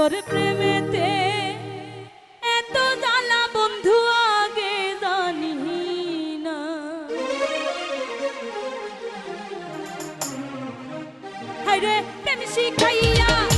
তোর প্রেমেতে এত জ্বালা বন্ধু আগে জানি না হায় রে প্রেম শিখাইয়া